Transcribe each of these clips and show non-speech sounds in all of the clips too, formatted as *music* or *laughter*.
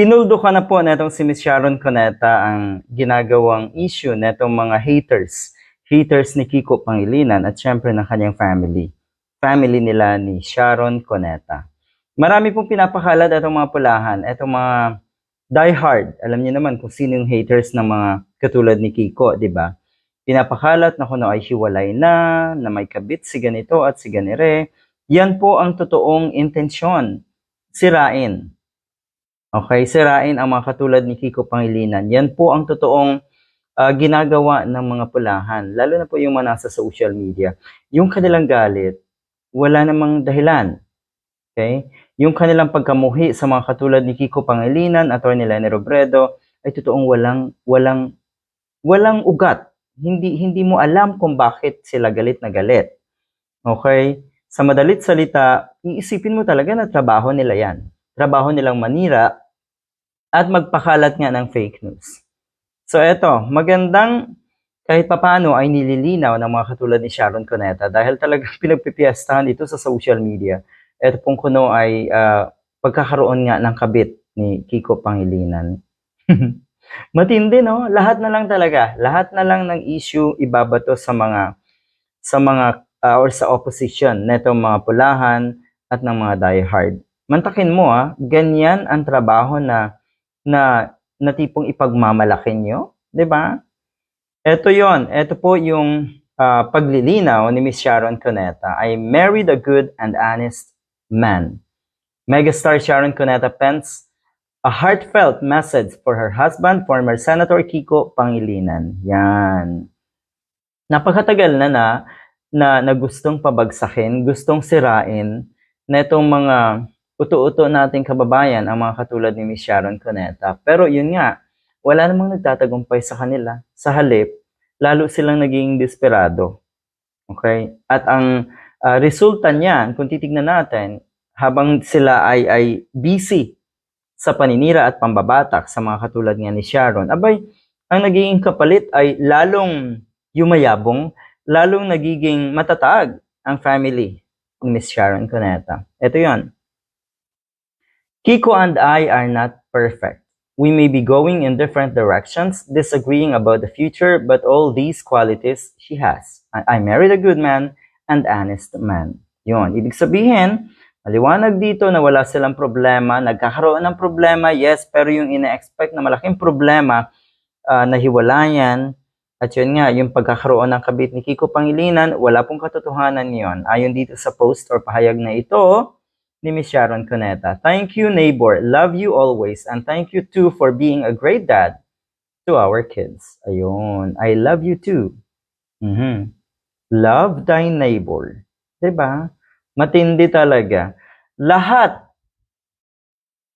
Tinuldo ka na po netong si Miss Sharon Cuneta ang ginagawang issue netong mga haters. Haters ni Kiko Pangilinan at syempre ng kanyang family. Family nila ni Sharon Cuneta. Marami pong pinapakalat itong mga pulahan, itong mga diehard. Alam niyo naman kung sino yung haters ng mga katulad ni Kiko, di ba? Pinapakalat na kuno ay hiwalay na, na may kabit si ganito at si ganire. Yan po ang totoong intensyon. Sirain. Okay, sirain ang mga katulad ni Kiko Pangilinan. Yan po ang totoong ah, ginagawa ng mga pulahan, lalo na po yung mga nasa social media. Yung kanilang galit, wala namang dahilan. Okay? Yung kanilang pagkamuhi sa mga katulad ni Kiko Pangilinan, Atty. Lenny Robredo, ay totoong walang walang walang ugat. Hindi hindi mo alam kung bakit sila galit na galit. Okay? Sa madalit salita, iisipin mo talaga na trabaho nila 'yan. Trabaho nilang manira at magpakalat nga ng fake news. So eto, magandang kahit papano ay nililinaw ng mga katulad ni Sharon Cuneta dahil talagang *laughs* pinagpipiestahan ito sa social media. Ito pong kuno ay ah, pagkakaroon nga ng kabit ni Kiko Pangilinan. *laughs* Matindi no? Lahat na lang talaga. Lahat na lang ng issue ibabato sa mga sa mga ah, or sa opposition netong mga pulahan at ng mga diehard. Mantakin mo ah, ganyan ang trabaho na na na tipong ipagmamalaki nyo, 'di ba? Ito 'yon. Ito po yung ah, paglilinaw ni Miss Sharon Cuneta. I married a good and honest man. Megastar Sharon Cuneta pens a heartfelt message for her husband, former Senator Kiko Pangilinan. Yan. Napakatagal na na na, na gustong pabagsakin, gustong sirain na itong mga uto-uto nating kababayan, ang mga katulad ni Miss Sharon Cuneta. Pero yun nga, wala namang nagtatagumpay sa kanila. Sa halip, lalo silang naging desperado. Okay? At ang ah, resulta niyan, kung titignan natin, habang sila ay, ay busy sa paninira at pambabatak sa mga katulad nga ni Sharon, abay, ang nagiging kapalit ay lalong yumayabong, lalong nagiging matatag ang family ni Miss Sharon Cuneta. Ito yon. Kiko and I are not perfect. We may be going in different directions, disagreeing about the future, but all these qualities she has. I, I married a good man and honest man. Yun. Ibig sabihin, maliwanag dito na wala silang problema, nagkakaroon ng problema, yes, pero yung ina-expect na malaking problema ah, na hiwalayan, at yun nga, yung pagkakaroon ng kabit ni Kiko Pangilinan, wala pong katotohanan yon. Ayon dito sa post or pahayag na ito ni Miss Sharon Cuneta. Thank you, neighbor. Love you always. And thank you too for being a great dad to our kids. Ayun. I love you too. Mhm. Love thy neighbor. ba? Matindi talaga. Lahat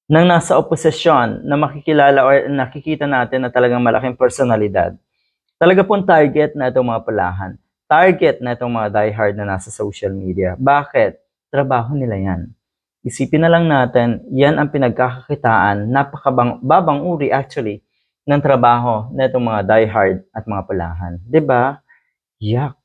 ng nasa oposisyon na makikilala or nakikita natin na talagang malaking personalidad, talaga pong target na itong mga pulahan. Target na itong mga diehard na nasa social media. Bakit? Trabaho nila yan. Isipin na lang natin, yan ang pinagkakakitaan, napakabang babang uri actually, ng trabaho na itong mga diehard at mga pulahan. ba? Yak.